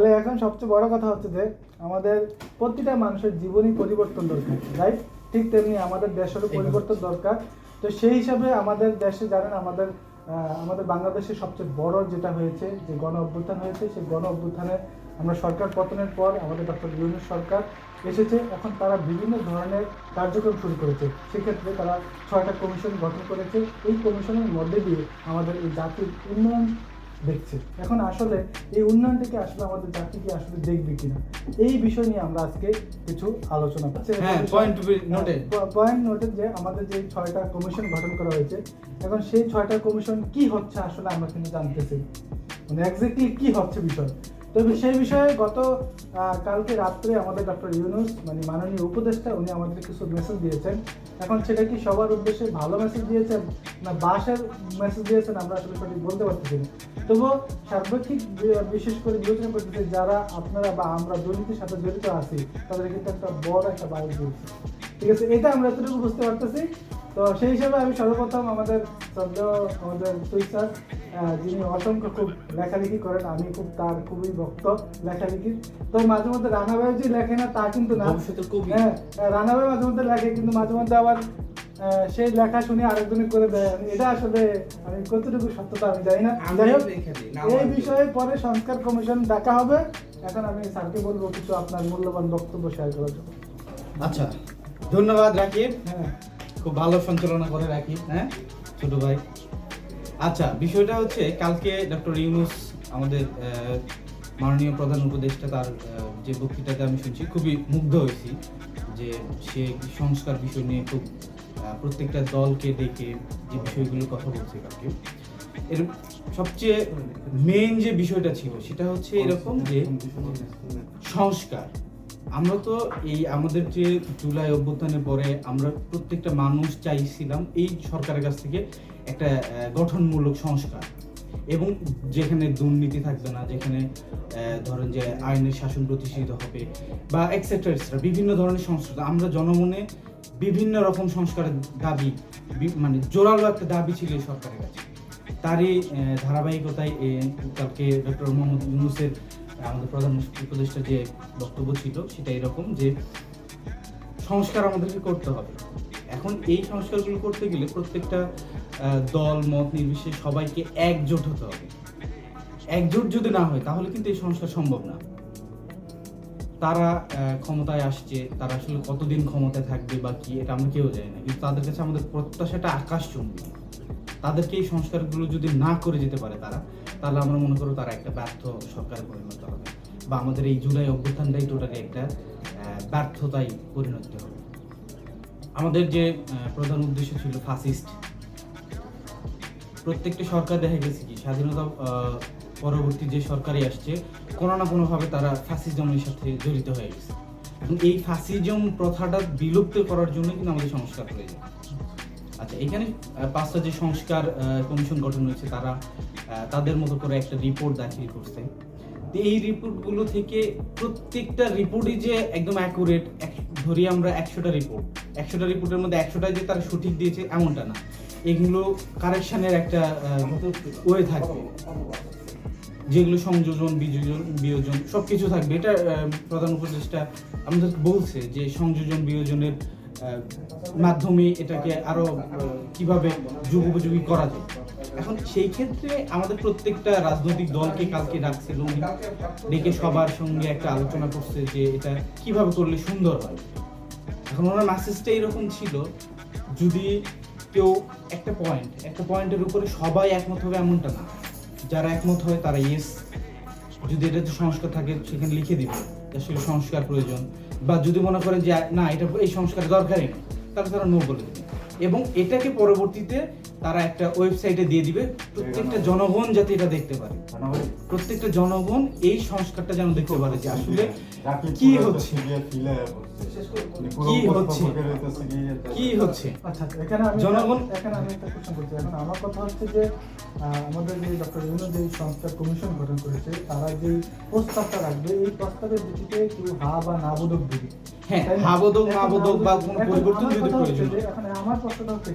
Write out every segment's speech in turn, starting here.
তাহলে এখন সবচেয়ে বড় কথা হচ্ছে যে আমাদের প্রতিটা মানুষের জীবনই পরিবর্তন দরকার রাইট ঠিক তেমনি আমাদের দেশেরও পরিবর্তন দরকার। তো সেই হিসাবে আমাদের দেশে জানেন আমাদের আমাদের বাংলাদেশে সবচেয়ে বড় যেটা হয়েছে যে গণ অভ্যুত্থান হয়েছে সেই গণ অভ্যুত্থানে আমরা সরকার পতনের পর আমাদের ডক্টর ইউনুস সরকার এসেছে। এখন তারা বিভিন্ন ধরনের কার্যক্রম শুরু করেছে। সেক্ষেত্রে তারা ছয়টা কমিশন গঠন করেছে। এই কমিশনের মধ্যে দিয়ে আমাদের এই জাতির উন্নয়ন দেখছে। এখন আসলে এই উন্নয়নটাকে আসলে আমাদের জাতি কি আসলে দেখবে কিনা? এই বিষয় নিয়ে আমরা আজকে কিছু আলোচনা করছি। হ্যাঁ, point to be noted. Point noted যে আমাদের যে ছয়টা কমিশন গঠন করা হয়েছে এখন সেই ছয়টা কমিশন কি হচ্ছে আসলে আমরা কিন্তু জানতেছি মানে এক্স্যাক্টলি কি হচ্ছে বিষয়? তবে সেই বিষয়ে গত কালকে রাত্রে আমাদের ডক্টর ইউনুস মানে মাননীয় উপদেষ্টা, উনি আমাদের কিছু মেসেজ দিয়েছেন। এখন সেটা কি সবার উদ্দেশ্যে ভালো মেসেজ দিয়েছেন না বাসের মেসেজ দিয়েছেন আমরা আসলে সঠিক বলতে পারতেছি না। তবুও সার্বক্ষিক বিশেষ করে বিবেচনা করতেছে যারা আপনারা বা আমরা দুর্নীতির সাথে জড়িত আছি তাদের কিন্তু একটা বড় একটা বায়ু দিয়েছে। ঠিক আছে, এটা আমরা এতটুকু বুঝতে পারতেছি। তো সেই হিসাবে আমি সর্বপ্রথম আমাদের শ্রদ্ধেয় আমাদের সুইসার যিনি অসংখ্য খুব লেখালেখি করেন আমি খুব তার খুবই ভক্ত লেখালেখির। তো মাঝে মধ্যে রানাভাই যে লেখে না তা কিন্তু না। হ্যাঁ রানাভাই মাঝে মধ্যে লেখে কিন্তু মাঝে মধ্যে আবার সেই লেখা শুনে আরেকজনে করে দেয়। এটা আসলে আমি কতটুকু সত্যতা আমি জানি না। যাই হোক না এই বিষয়ে পরে সংস্কার কমিশন দেখা হবে। এখন আমি স্যারকে বলব কিছু আপনার মূল্যবান বক্তব্য শেয়ার করার জন্য। আচ্ছা ধন্যবাদ রাকিব। হ্যাঁ। খুব ভালো সঞ্চালনা করে রাখি হ্যাঁ? ছোট ভাই। আচ্ছা বিষয়টা হচ্ছে কালকে ডক্টর ইউনুস আমাদের মাননীয় প্রধান উপদেষ্টা তার যে বক্তৃতাটা আমি শুনছি, খুবই মুগ্ধ হয়েছি যে সে সংস্কার বিষয় নিয়ে খুব প্রত্যেকটা দলকে ডেকে যে বিষয়গুলো কথা বলছে কালকে। এর সবচেয়ে মেইন যে বিষয়টা ছিল, সেটা হচ্ছে এরকম যে সংস্কার। আমরা তো এই আমাদের যে জুলাই অভ্যুত্থানের পরে আমরা প্রত্যেকটা মানুষ চাইছিলাম এই সরকারের কাছ থেকে একটা গঠনমূলক সংস্কার। এবং যেখানে দুর্নীতি থাকবে না, যেখানে ধরেন যে আইনের শাসন প্রতিষ্ঠিত হবে বা এক্সেট্রা এক্সেট্রা বিভিন্ন ধরনের সংস্কার। আমরা জনমনে বিভিন্ন রকম সংস্কারের দাবি মানে জোরালো একটা দাবি ছিল সরকারের কাছে। তারই ধারাবাহিকতায় কালকে ডক্টর মোহাম্মদ ইউনুসের আমাদের প্রধান উপদেষ্টা যে বক্তব্য ছিল, সেটা এরকম যে সংস্কার আমাদেরকে করতে হবে। এখন এই সংস্কারগুলো করতে গেলে প্রত্যেকটা দল, মত নির্বিশেষে সবাইকে একজোট হতে হবে। একজোট যদি না হয়, তাহলে কিন্তু এই সংস্কার সম্ভব না। তারা ক্ষমতায় আসছে, তারা আসলে কতদিন ক্ষমতায় থাকবে বা কি, এটা আমরা কেউ জানি না। কিন্তু তাদের কাছে আমাদের প্রত্যাশাটা আকাশচুম্বী। তাদেরকে এই সংস্কারগুলো যদি না করে যেতে পারে তারা তাহলে আমরা মনে করো তারা একটা ব্যর্থ সরকারে পরিণত হবে বা আমাদের এই জুলাই অভ্যুত্থানটাই টোটালি একটা আহ, ব্যর্থতায় পরিণত হবে। আমাদের যে প্রধান উদ্দেশ্য ছিল ফাসিস্ট প্রত্যেকটা সরকার দেখা গেছে কি স্বাধীনতা পরবর্তী যে সরকারই আসছে কোনো না কোনোভাবে তারা ফ্যাসিজমের সাথে জড়িত হয়ে গেছে। এবং এই ফ্যাসিজম প্রথাটা বিলুপ্ত করার জন্য কিন্তু আমাদের সংস্কার হয়ে প্রয়োজন। আচ্ছা এখানে পাঁচটা যে সংস্কার কমিশন গঠন হয়েছে, তারা তাদের মতো করে একটা রিপোর্ট দাখিল করছে। এই রিপোর্টগুলো থেকে প্রত্যেকটা রিপোর্টই যে একদম অ্যাকুরেট ধরি আমরা একশোটা রিপোর্ট একশোটা রিপোর্টের মধ্যে একশোটা যে তারা সঠিক দিয়েছে, এমনটা না। এগুলো কারেকশানের একটা ওয়ে থাকবে। যেগুলো সংযোজন, বিযোজন, বিয়োজন সব কিছু থাকবে। এটা প্রধান উপদেষ্টা আমাদের বলছে যে সংযোজন, বিয়োজনের মাধ্যমে এটাকে আরও কীভাবে যুগোপযোগী করা যায়। এখন সেই ক্ষেত্রে আমাদের প্রত্যেকটা রাজনৈতিক দলকে কালকে ডাকছিল উনি ডেকে সবার সঙ্গে একটা আলোচনা করছে যে এটা কীভাবে করলে সুন্দর হয়। এখন ওনার মেসেজটা এরকম ছিল, যদি কেউ একটা পয়েন্ট একটা পয়েন্টের উপরে সবাই একমত হবে এমনটা না। যারা একমত হয় তারা ইয়েস যদি এটা যে সংস্কার থাকে সেখানে লিখে দিবে আসলে সংস্কার প্রয়োজন। বা যদি মনে করেন যে, না, এটা এই সংস্কার দরকারই নেই তাহলে তারা নো বলে দেবে। এবং এটাকে পরবর্তীতে তারা একটা ওয়েবসাইটে দিয়ে দিবে। প্রত্যেকটা জনগণ যাতে এটা দেখতে পারে। প্রত্যেকটা জনগণ এই সংস্কারটা যেন দেখতে পারে যে আসলে কি হচ্ছে? কি হচ্ছে? কি হচ্ছে? আচ্ছা এখানে আমি জনগণ- এখানে আমি একটা কোশ্চেন করছি। এখন আমার কথা হচ্ছে যে আমাদের যে ডক্টর যে সংস্কার কমিশন গঠন করেছে তারা যে প্রস্তাবটা রাখবে এই প্রস্তাবের ভিত্তিতে কেউ হা বা না বোধক দিবে। হ্যাঁ, তাই না? হা বোধক, না এখন বোধক বা কোনো পরিবর্তন যদি প্রয়োজন আমার প্রশ্নটা হচ্ছে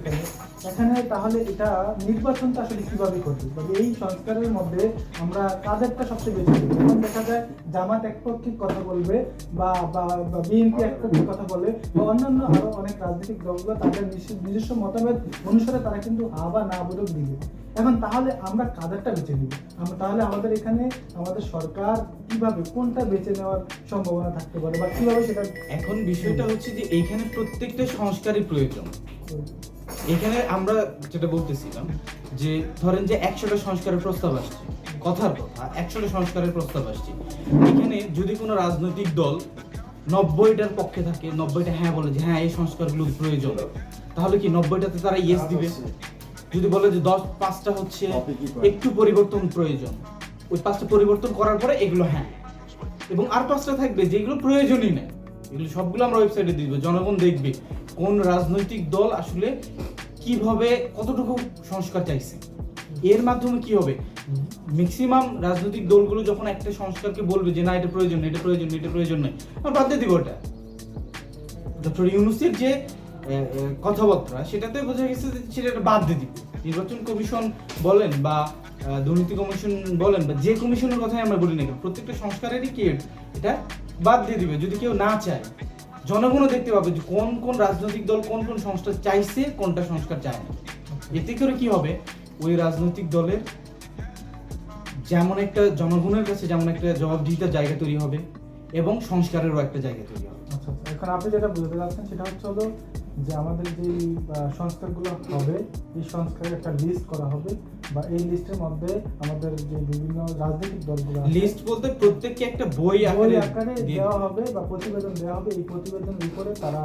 এখানে এখানে তাহলে এটা নির্বাচনটা আসলে কীভাবে করবে? তবে এই সংস্কারের মধ্যে আমরা কাদেরটা সবচেয়ে বেশি এখন দেখা যায় জামাত এক পক্ষে কথা বলবে বা বা বিএনপি এক পক্ষে কথা বলবে বা অন্যান্য আরও অনেক রাজনৈতিক দলগুলো তাদের নিজস্ব- মতামত অনুসারে তারা কিন্তু হা বা না বোধক দিবে। এখন তাহলে আমরা কাদেরটা বেছে নিব? আমরা তাহলে আমাদের এখানে আমাদের সরকার কীভাবে, কোনটা বেছে নেওয়ার সম্ভাবনা থাকতে পারে বা কীভাবে সেটা এখন বিষয়টা হচ্ছে যে এইখানে প্রত্যেকটা সংস্কারই প্রয়োজন। এখানে আমরা যেটা বলতেছিলাম যে ধরেন যে একশোটা সংস্কারের প্রস্তাব আসছে কথার কথা একশোটা সংস্কারের প্রস্তাব আসছে। এখানে যদি কোনো রাজনৈতিক দল নব্বইটার পক্ষে থাকে নব্বইটা হ্যাঁ বলে যে হ্যাঁ এই সংস্কারগুলো প্রয়োজন তাহলে কি নব্বইটাতে তারা ইয়েস দিবে? যদি বলে যে দশ পাঁচটা হচ্ছে একটু পরিবর্তন প্রয়োজন ওই পাঁচটা পরিবর্তন করার পরে এগুলো হ্যাঁ। এবং আর পাঁচটা থাকবে যেগুলো প্রয়োজনই নেই এগুলো সবগুলো আমরা ওয়েবসাইটে দিব জনগণ দেখবে কোন রাজনৈতিক দল আসলে কীভাবে কতটুকু সংস্কার চাইছে? এর মাধ্যমে কি হবে? ম্যাক্সিমাম রাজনৈতিক দলগুলো যখন একটা সংস্কারকে বলবে যে, না, এটা প্রয়োজন এটা প্রয়োজন এটা প্রয়োজন নেই আমরা বাদ দিয়ে দিব ওটা। ডক্টর ইউনুসের যে কথাবার্তা, সেটাতে বোঝা গেছে যে সেটা একটা বাদ দিয়ে দিব। নির্বাচন কমিশন বলেন বা দুর্নীতি কমিশন বলেন বা যে কমিশনের কথাই আমরা বলি না কেন, প্রত্যেকটা সংস্কারেরই কি এটা বাদ দিয়ে দিবে। যদি কেউ না চায় জনগণও দেখতে পাবে যে কোন কোন রাজনৈতিক দল, কোন কোন সংস্কার চাইছে, কোনটা সংস্কার চায় না। এতে করে কি হবে? ওই রাজনৈতিক দলের যেমন একটা জনগণের কাছে যেমন একটা জবাবদিহিতার জায়গা তৈরি হবে এবং সংস্কারেরও একটা জায়গা তৈরি হবে। আচ্ছা আচ্ছা। এখন আপনি যেটা বুঝতে পারছেন সেটা হচ্ছে হলো যে আমাদের যে সংস্কারগুলো হবে, এই সংস্কারের একটা লিস্ট করা হবে। বা এই লিস্টের মধ্যে আমাদের যে বিভিন্ন রাজনৈতিক দলগুলো লিস্ট বলতে প্রত্যেককে একটা বই আকারে দেওয়া হবে বা প্রতিবেদন দেওয়া হবে। এই প্রতিবেদনের উপরে তারা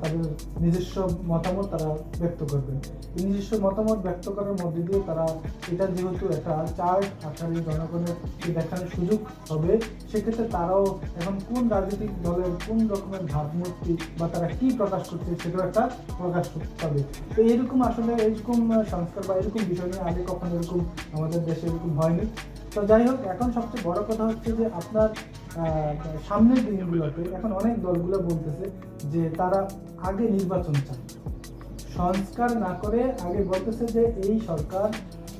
তাদের নিজস্ব মতামত তারা ব্যক্ত করবেন এই নিজস্ব মতামত ব্যক্ত করার মধ্যে দিয়ে তারা এটা যেহেতু একটা চার্ট আকারে জনগণের দেখানোর সুযোগ হবে, সেক্ষেত্রে তারাও এখন কোন রাজনৈতিক দলের কোন রকমের ভাবমূর্তি বা তারা কি প্রকাশ করছে সেটাও একটা প্রকাশ করতে হবে তো এরকম আসলে এরকম সংস্কার বা এরকম বিষয় নিয়ে আগে কখনো এরকম আমাদের দেশে এরকম হয়নি। তো যাই হোক, এখন সবচেয়ে বড় কথা হচ্ছে যে আপনার সামনের দিনগুলোতে এখন অনেক দলগুলো বলতেছে যে তারা আগে নির্বাচন চায়। সংস্কার না করে আগে বলতেছে যে এই সরকার,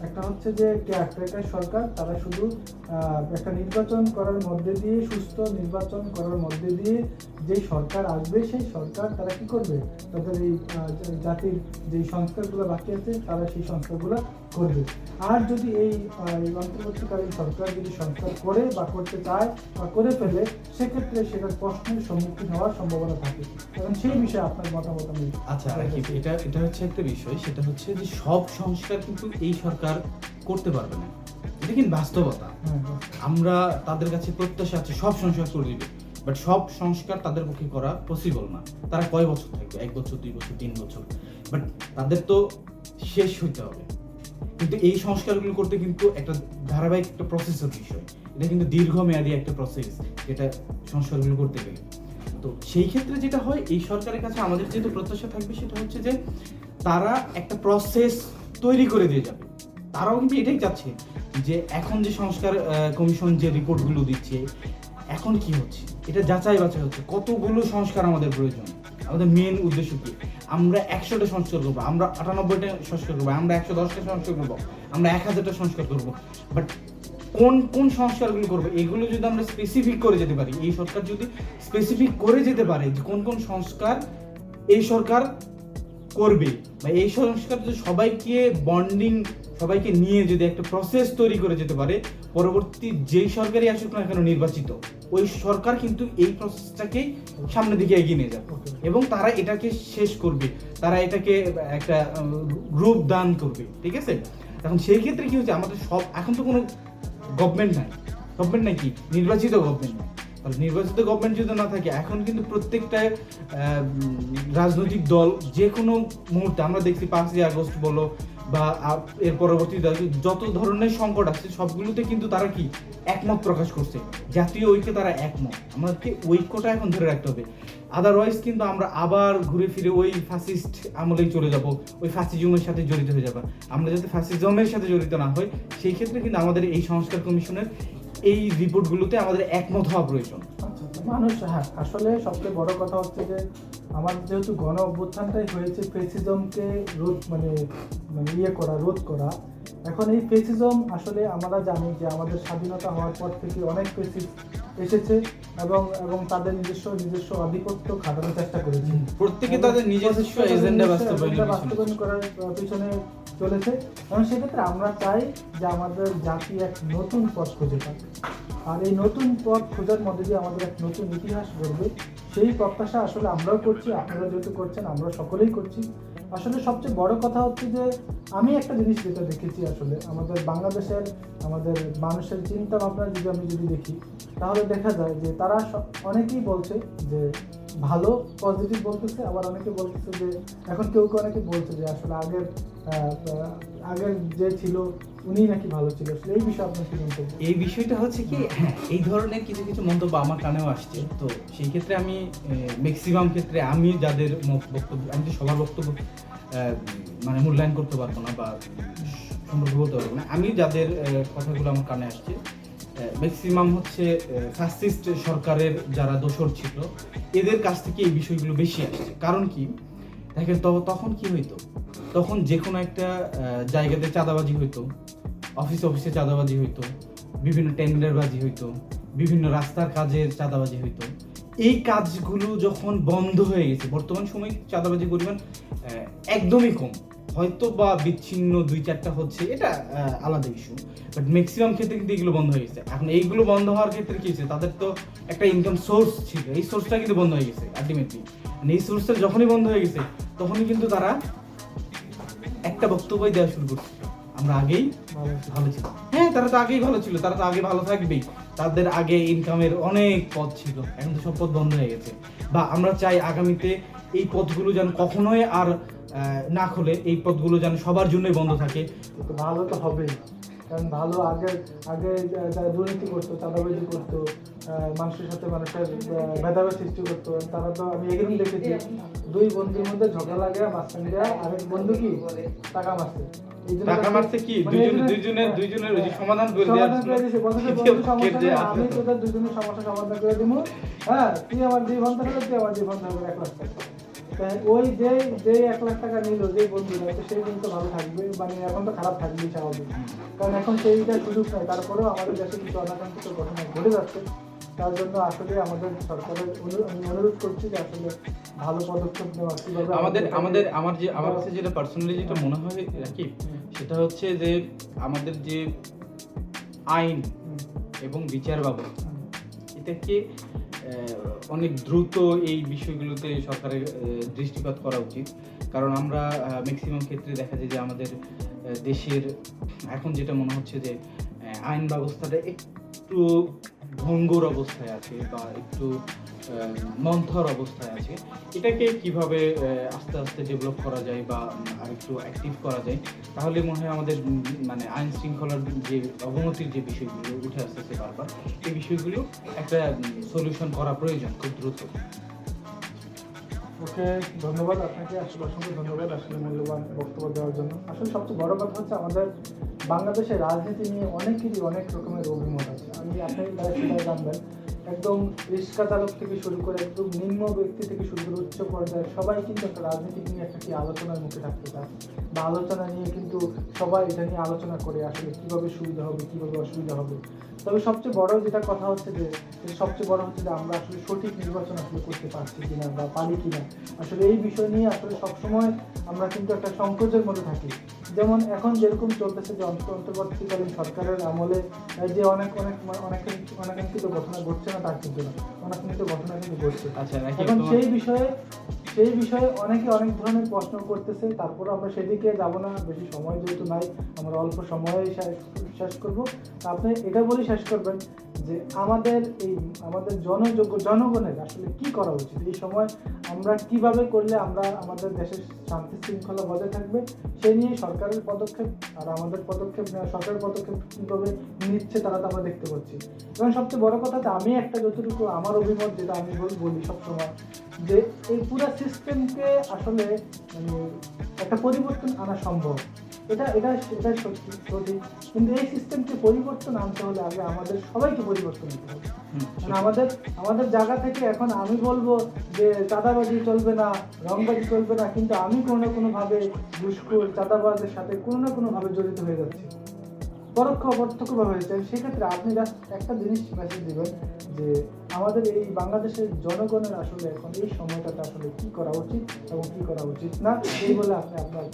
একটা হচ্ছে যে কেয়ারটেকার সরকার, তারা শুধু একটা নির্বাচন করার মধ্যে দিয়ে, সুস্থ নির্বাচন করার মধ্যে দিয়ে যেই সরকার আসবে, সেই সরকার তারা কি করবে? তাদের এই জাতির যে সংস্কারগুলো বাকি আছে, তারা সেই সংস্কারগুলো করবে আর যদি এই অন্তর্বর্তীকালীন সরকার যদি সংস্কার করে বা করতে চায় বা করে ফেলে সেক্ষেত্রে সেটার প্রশ্নের সম্মুখীন হওয়ার সম্ভাবনা থাকে। এবং সেই বিষয়ে আপনার মতামত আমি আচ্ছা এটা এটা হচ্ছে একটা বিষয় সেটা হচ্ছে যে সব সংস্কার কিন্তু এই সরকার করতে পারবে না। এটা কিন্তু বাস্তবতা। হ্যাঁ, হ্যাঁ। আমরা তাদের কাছে প্রত্যাশা আছে সব সংস্কার করে দিবে। বাট সব সংস্কার তাদের পক্ষে করা পসিবল না। তারা কয় বছর থাকবে? এক বছর দুই বছর তিন বছর? বাট তাদের তো শেষ হইতে হবে। কিন্তু এই সংস্কারগুলো করতে কিন্তু একটা ধারাবাহিক একটা প্রসেসের বিষয়। এটা কিন্তু দীর্ঘমেয়াদী একটা প্রসেস যেটা সংস্কারগুলো করতে গেলে। তো সেই ক্ষেত্রে যেটা হয়, এই সরকারের কাছে আমাদের যেহেতু প্রত্যাশা থাকবে, সেটা হচ্ছে যে তারা একটা প্রসেস তৈরি করে দিয়ে যাবে। তারাও কিন্তু এটাই চাচ্ছে যে এখন যে সংস্কার কমিশন যে রিপোর্টগুলো দিচ্ছে, এখন কি হচ্ছে? এটা যাচাই বাছাই হচ্ছে। কতগুলো সংস্কার আমাদের প্রয়োজন? আমাদের মেন উদ্দেশ্য কি? আমরা একশোটা সংস্কার করব, আমরা আটানব্বইটা সংস্কার করব, আমরা একশো দশটা সংস্কার করব, আমরা এক হাজারটা সংস্কার করব। বাট কোন কোন সংস্কারগুলো করব, এগুলো যদি আমরা স্পেসিফিক করে যেতে পারি, এই সরকার যদি স্পেসিফিক করে যেতে পারে যে কোন কোন সংস্কার এই সরকার করবে, বা এই সংস্কার যদি সবাইকে বন্ডিং সবাইকে নিয়ে যদি একটা প্রসেস তৈরি করে যেতে পারে পরবর্তী যেই সরকারই আসুক না কেন নির্বাচিত ওই সরকার কিন্তু এই প্রসেসটাকেই সামনের দিকে এগিয়ে নিয়ে যাবে। এবং তারা এটাকে শেষ করবে তারা এটাকে একটা রূপ দান করবে ঠিক আছে? এখন সেই ক্ষেত্রে কি হচ্ছে আমাদের সব এখন তো কোনো গভর্নমেন্ট নাই। গভর্নমেন্ট নাই কি? নির্বাচিত গভর্নমেন্ট নাই। তাহলে নির্বাচিত গভর্নমেন্ট যদি না থাকে এখন কিন্তু প্রত্যেকটা রাজনৈতিক দল যে কোনো মুহূর্তে আমরা দেখছি পাঁচই আগস্ট বলো বা এর পরবর্তীতে যত ধরনের সংকট আছে, সবগুলোতে কিন্তু তারা কি একমত প্রকাশ করছে? জাতীয় ঐক্যে তারা একমত। আমাদেরকে ঐক্যটা এখন ধরে রাখতে হবে। আদারওয়াইজ কিন্তু আমরা আবার ঘুরে ফিরে ওই ফ্যাসিস্ট আমলেই চলে যাব, ওই ফ্যাসিজমের সাথে জড়িত হয়ে যাব। আমরা যাতে ফ্যাসিজমের সাথে জড়িত না হই, সেই ক্ষেত্রে কিন্তু আমাদের এই সংস্কার কমিশনের এই রিপোর্টগুলোতে আমাদের একমত হওয়া প্রয়োজন। মানুষ। হ্যাঁ আসলে সবচেয়ে বড় কথা হচ্ছে যে আমার যেহেতু গণ অভ্যুত্থানটাই হয়েছে ফেসিজমকে রোধ মানে মানে ইয়ে করা রোধ করা। এখন এই ফেসিজম আসলে আমরা জানি যে আমাদের স্বাধীনতা হওয়ার পর থেকে অনেক ফেসিস এসেছে এবং এবং তাদের নিজস্ব নিজস্ব আধিপত্য খাটানোর চেষ্টা করেছে। প্রত্যেকে তাদের নিজস্ব এজেন্ডা বাস্তবায়ন করার পিছনে চলেছে। এবং সেক্ষেত্রে আমরা চাই যে আমাদের জাতি এক নতুন পথ খুঁজে পাক। আর এই নতুন পথ খোঁজার মধ্যে দিয়ে আমাদের এক নতুন ইতিহাস গড়বে। সেই প্রত্যাশা আসলে আমরাও করছি, আপনারা যেহেতু করছেন আমরা সকলেই করছি। আসলে সবচেয়ে বড় কথা হচ্ছে যে, আমি একটা জিনিস যেটা দেখেছি আসলে, আমাদের বাংলাদেশের, আমাদের মানুষের চিন্তা ভাবনা যদি আমি যদি দেখি, তাহলে দেখা যায় যে তারা অনেকেই বলছে যে ভালো পজিটিভ বলতেছে, আবার অনেকে বলতেছে যে, এখন কেউ কেউ অনেকে বলছে যে আসলে আগের আগের যে ছিল উনি নাকি ভালো ছিল। এই বিষয়ে আপনার কি মন্তব্য? এই বিষয়টা হচ্ছে কি হ্যাঁ এই ধরনের কিছু কিছু মন্তব্য আমার কানেও আসছে। তো সেই ক্ষেত্রে আমি ম্যাক্সিমাম ক্ষেত্রে আমি যাদের বক্তব্য, আমি তো সবার বক্তব্য মানে মূল্যায়ন করতে পারব না বা সম্পর্কে বলতে পারব না, আমি যাদের কথাগুলো আমার কানে আসছে ম্যাক্সিমাম হচ্ছে ফ্যাসিস্ট সরকারের যারা দোসর ছিল, এদের কাছ থেকে এই বিষয়গুলো বেশি আসছে। কারণ কি? দেখেন তখন কি হইতো? তখন যে কোনো একটা জায়গাতে চাঁদাবাজি হইতো, অফিস অফিসে চাঁদাবাজি হইতো, বিভিন্ন টেন্ডারবাজি হইতো, বিভিন্ন রাস্তার কাজের চাঁদাবাজি হইতো। এই কাজগুলো যখন বন্ধ হয়ে গেছে, বর্তমান সময় চাঁদাবাজি পরিমাণ একদমই কম। হয়তো বা বিচ্ছিন্ন দুই চারটা হচ্ছে এটা আলাদা ইস্যু বাট ম্যাক্সিমাম ক্ষেত্রে কিন্তু এগুলো বন্ধ হয়ে গেছে। এখন এইগুলো বন্ধ হওয়ার ক্ষেত্রে কি হয়েছে? তাদের তো একটা ইনকাম সোর্স ছিল। এই সোর্সটা কিন্তু বন্ধ হয়ে গেছে আলটিমেটলি মানে এই সোর্সটা যখনই বন্ধ হয়ে গেছে তখনই কিন্তু তারা একটা বক্তব্যই দেওয়া শুরু করছে। আমরা আগেই ভালো ছিল। হ্যাঁ তারা তো আগেই ভালো ছিল। তারা তো আগে ভালো থাকবেই। তাদের আগে ইনকামের অনেক পথ ছিল। এখন তো সব পথ বন্ধ হয়ে গেছে। বা আমরা চাই আগামীতে এই পথগুলো যেন কখনোই আর না খোলে এই পথগুলো যেন সবার জন্যই বন্ধ থাকে। ভালো তো হবেই। কারণ ভালো আগে আগে যারা দুর্নীতি করতো চাঁদাবাজি করতো মানুষের সাথে মানুষের ভেদাভেদ সৃষ্টি করতো। তারা তো আমি এরকম দেখেছি দুই বন্ধুর মধ্যে ঝগড়া লাগে মাঝখান দিয়ে আরেক বন্ধু কি? টাকা মারছে। টাকা কি? দুইজনের। দুইজনের ওই সমাধান করে দেওয়া। আমি তোদের দুজনের সমস্যা সমাধান করে দিব। হ্যাঁ তুই আমার দুই ঘণ্টা হলে তুই আমার দুই ঘণ্টা হবে এক লাখ ওই যে যে এক লাখ টাকা নিল যে বন্ধুরা তো সেই বন্ধু তো ভালো থাকবে মানে এখন তো খারাপ থাকবেই স্বাভাবিক। কারণ এখন সেইটা সুযোগ নাই তারপরেও আমাদের দেশে কিছু অনাকাঙ্ক্ষিত ঘটনা ঘটে যাচ্ছে। তার জন্য আসলে আমাদের সরকারের আমি অনুরোধ করছি যে আসলে ভালো পদক্ষেপ নেওয়া কীভাবে আমাদের আমাদের আমার যে আমার কাছে যেটা পার্সোনালি যেটা মনে হয় রাকিব সেটা হচ্ছে যে আমাদের যে আইন এবং বিচার ব্যবস্থা এটাকে অনেক দ্রুত এই বিষয়গুলোতে সরকারের দৃষ্টিপাত করা উচিত। কারণ আমরা ম্যাক্সিমাম ক্ষেত্রে দেখা যায় যে আমাদের দেশের এখন যেটা মনে হচ্ছে যে আইন ব্যবস্থাটা একটু ভঙ্গুর অবস্থায় আছে বা একটু মন্থর অবস্থায় আছে। এটাকে কীভাবে আস্তে আস্তে ডেভেলপ করা যায় বা আরেকটু অ্যাক্টিভ করা যায়, তাহলে মনে হয় আমাদের মানে আইন শৃঙ্খলার যে অবনতির যে বিষয়গুলো উঠে আসতেছে বারবার এই বিষয়গুলো একটা সলিউশন করা প্রয়োজন খুব দ্রুত। ওকে, ধন্যবাদ আপনাকে। আসলে অসংখ্য ধন্যবাদ। আসলে মূল্যবান বক্তব্য দেওয়ার জন্য। আসলে সবচেয়ে বড় কথা হচ্ছে আমাদের বাংলাদেশের রাজনীতি নিয়ে অনেকেরই অনেক রকমের অভিমত আছে। আমি আপনি প্রায় জানবেন। একদম রিক্সা চালক থেকে শুরু করে একদম নিম্ন ব্যক্তি থেকে শুরু করে উচ্চ পর্যায়ে সবাই কিন্তু একটা রাজনীতি নিয়ে একটা কি আলোচনার মুখে থাকতে চায়। বা আলোচনা নিয়ে কিন্তু সবাই এটা নিয়ে আলোচনা করে আসলে কীভাবে সুবিধা হবে, কীভাবে অসুবিধা হবে। তবে সবচেয়ে বড় যেটা কথা হচ্ছে যে সবচেয়ে বড় হচ্ছে যে আমরা আসলে সঠিক নির্বাচন আসলে করতে পারছি কিনা বা পারি কিনা। আসলে এই বিষয় নিয়ে আসলে সবসময় আমরা কিন্তু একটা সংকোচের মধ্যে থাকি। যেমন এখন যেরকম চলতেছে যে অন্ত- অন্তর্বর্তীকালীন সরকারের আমলে যে অনেক অনেক অনেক, অনেকাঙ্ক্ষিত ঘটনা ঘটছে না তার কিন্তু না অনেকাঙ্ক্ষিত ঘটনা কিন্তু ঘটছে আচ্ছা এখন সেই বিষয়ে সেই বিষয়ে অনেকে অনেক ধরনের প্রশ্ন করতেছে তারপর আমরা সেদিকে যাব না, বেশি সময় যেহেতু নাই, আমরা অল্প সময়ে শেষ- করব। আপনি এটা বলেই শেষ করবেন যে আমাদের এই, আমাদের জনযোগ্য, জনগণের আসলে কি করা উচিত? এই সময় আমরা কীভাবে করলে আমরা আমাদের দেশের শান্তি শৃঙ্খলা বজায় থাকবে? সেই নিয়ে সরকারের পদক্ষেপ আর আমাদের পদক্ষেপ সরকারের পদক্ষেপ কীভাবে নিচ্ছে তারা তো আমরা দেখতে পাচ্ছি। এবং সবচেয়ে বড় কথা আমি একটা যতটুকু আমার অভিমত যেটা আমি বল- বলি সবসময় যে এই পুরো সিস্টেমকে আসলে মানে একটা পরিবর্তন আনা সম্ভব। এটা এটা এটা সত্যি সঠিক। কিন্তু এই সিস্টেমকে পরিবর্তন আনতে হলে আগে আমাদের সবাইকে পরিবর্তন আনতে হবে। মানে আমাদের আমাদের জায়গা থেকে এখন আমি বলব যে চাঁদাবাজি চলবে না রংবাজি চলবে না কিন্তু আমি কোনো না কোনোভাবে ঘুষখোর চাঁদাবাজের সাথে কোনো না কোনোভাবে জড়িত হয়ে যাচ্ছি। পরোক্ষ অপ্রত্যক্ষভাবে হয়েছে। সেক্ষেত্রে আপনি জাস্ট একটা জিনিস মেসেজ দিবেন যে আমাদের এই বাংলাদেশের জনগণের আসলে এখন এই সময়টাতে আসলে কি করা উচিত এবং কি করা উচিত না এই বলে আপনি আপনার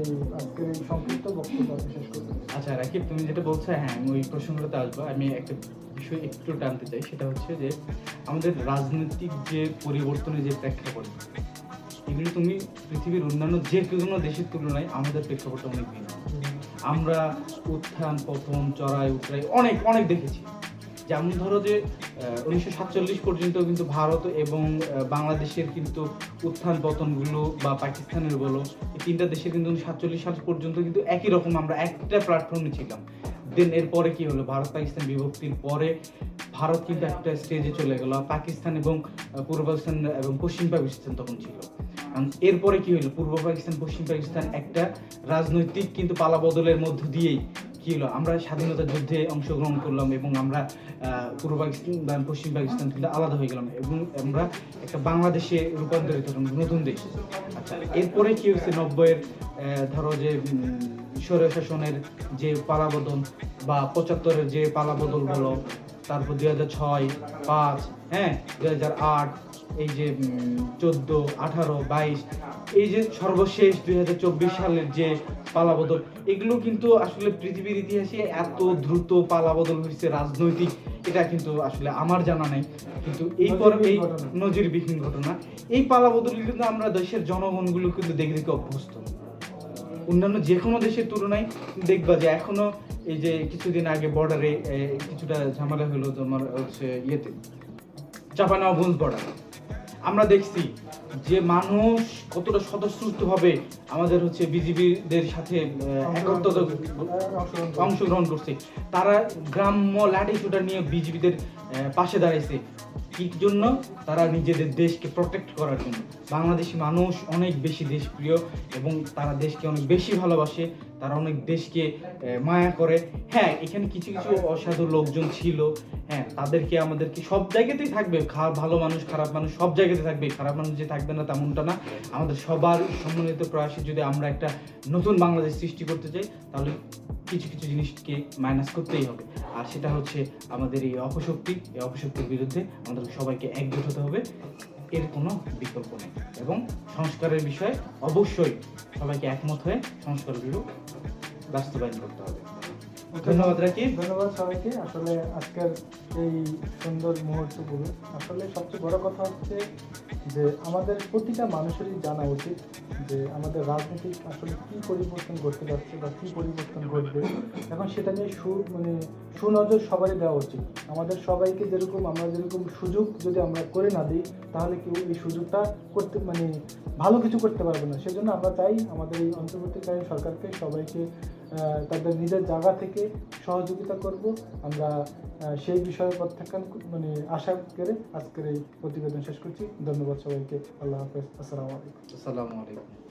এই আজকের এই সংক্ষিপ্ত বক্তব্য শেষ করবেন আচ্ছা রাকিব তুমি যেটা বলছো হ্যাঁ আমি ওই প্রসঙ্গটাতে আসব। আমি একটা বিষয় একটু টানতে চাই সেটা হচ্ছে যে আমাদের রাজনৈতিক যে পরিবর্তনের যে প্রেক্ষাপট এগুলো তুমি পৃথিবীর অন্যান্য যে কোনো দেশের তুলনায় আমাদের প্রেক্ষাপটটা অনেক ভিন্ন। আমরা উত্থান, পতন, চড়াই, উতরাই অনেক অনেক দেখেছি। যেমন ধরো যে উনিশশো সাতচল্লিশ পর্যন্ত কিন্তু ভারত এবং বাংলাদেশের কিন্তু উত্থান, পতনগুলো বা পাকিস্তানের বলো, এই তিনটা দেশের কিন্তু সাতচল্লিশ সাল পর্যন্ত কিন্তু একই রকম আমরা একটা প্ল্যাটফর্মে ছিলাম। দেন এরপরে কি হলো? ভারত পাকিস্তান বিভক্তির পরে ভারত কিন্তু একটা স্টেজে চলে গেল। পাকিস্তান এবং পূর্ব পাকিস্তান এবং পশ্চিম পাকিস্তান তখন ছিল। এরপরে কি হলো পূর্ব পাকিস্তান, পশ্চিম পাকিস্তান একটা রাজনৈতিক কিন্তু পালাবদলের মধ্য দিয়েই কি হলো আমরা স্বাধীনতা যুদ্ধে অংশগ্রহণ করলাম এবং আমরা পূর্ব পাকিস্তান পশ্চিম পাকিস্তান থেকে আলাদা হয়ে গেলাম এবং আমরা একটা বাংলাদেশে রূপান্তরিত হলাম নতুন দেশ। আচ্ছা এরপরে কি হয়েছে? নব্বইয়ের ধরো যে স্বৈর শাসনের যে পালাবদল বা পঁচাত্তরের যে পালাবদল বলো, তারপর দুই হাজার ছয়, পাঁচ হ্যাঁ দুই হাজার আট এই যে চোদ্দ আঠারো বাইশ এই যে সর্বশেষ দুই হাজার চব্বিশ সালের যে পালাবদল এগুলো কিন্তু আসলে পৃথিবীর ইতিহাসে এত দ্রুত পালাবদল হয়েছে রাজনৈতিক এটা কিন্তু আসলে আমার জানা নাই। কিন্তু এই পর এই নজিরবিহীন ঘটনা। এই পালাবদল কিন্তু আমরা দেশের জনগণগুলো কিন্তু দেখে দেখে অভ্যস্ত। অন্যান্য যে কোনো দেশের তুলনায় দেখবা যে এখনও এই যে কিছুদিন আগে বর্ডারে কিছুটা ঝামেলা হলো তোমার হচ্ছে ইয়েতে চাপানাগঞ্জ বর্ডার আমরা দেখছি যে মানুষ কতটা স্বতঃস্ফূর্তভাবে আমাদের হচ্ছে বিজিবিদের সাথে অংশগ্রহণ করছে। তারা গ্রাম্য লাঠি শুটার নিয়ে বিজিবিদের পাশে দাঁড়াইছে। কি জন্য? তারা নিজেদের দেশকে প্রোটেক্ট করার জন্য। বাংলাদেশি মানুষ অনেক বেশি দেশপ্রিয় এবং তারা দেশকে অনেক বেশি ভালোবাসে। তারা অনেক দেশকে মায়া করে। হ্যাঁ এখানে কিছু কিছু অসাধু লোকজন ছিল। হ্যাঁ তাদেরকে আমাদেরকে সব জায়গাতেই থাকবে। ভালো মানুষ, খারাপ মানুষ সব জায়গাতে থাকবে। খারাপ মানুষ যে থাকবে না তেমনটা না। আমাদের সবার সম্মিলিত প্রয়াসে যদি আমরা একটা নতুন বাংলাদেশ সৃষ্টি করতে চাই, তাহলে কিছু কিছু জিনিসকে মাইনাস করতেই হবে। আর সেটা হচ্ছে আমাদের এই অপশক্তি। এই অপশক্তির বিরুদ্ধে আমাদের সবাইকে একজোট হতে হবে। এর কোনো বিকল্প নেই। এবং সংস্কারের বিষয়ে অবশ্যই সবাইকে একমত হয়ে সংস্কারগুলো বাস্তবায়ন করতে হবে। ধন্যবাদ রাখি ধন্যবাদ সবাইকে। আসলে আজকের এই সুন্দর মুহূর্তগুলো আসলে সবচেয়ে বড় কথা হচ্ছে যে আমাদের প্রতিটা মানুষেরই জানা উচিত যে আমাদের রাজনৈতিক আসলে কী পরিবর্তন করতে পারছে বা কী পরিবর্তন ঘটবে, এখন সেটা নিয়ে সু মানে সুনজর সবারই দেওয়া উচিত। আমাদের সবাইকে যেরকম, আমরা যেরকম সুযোগ যদি আমরা করে না দিই, তাহলে কেউ এই সুযোগটা করতে মানে ভালো কিছু করতে পারবে না। সেজন্য আমরা চাই আমাদের এই অন্তর্বর্তীকালীন সরকারকে সবাইকে তাদের নিজের জায়গা থেকে সহযোগিতা করব। আমরা সেই বিষয়ে প্রত্যাখ্যান মানে আশা করে আজকের এই প্রতিবেদন শেষ করছি। ধন্যবাদ সবাইকে। আল্লাহ হাফেজ। আসসালামু আলাইকুম। আসসালামু আলাইকুম।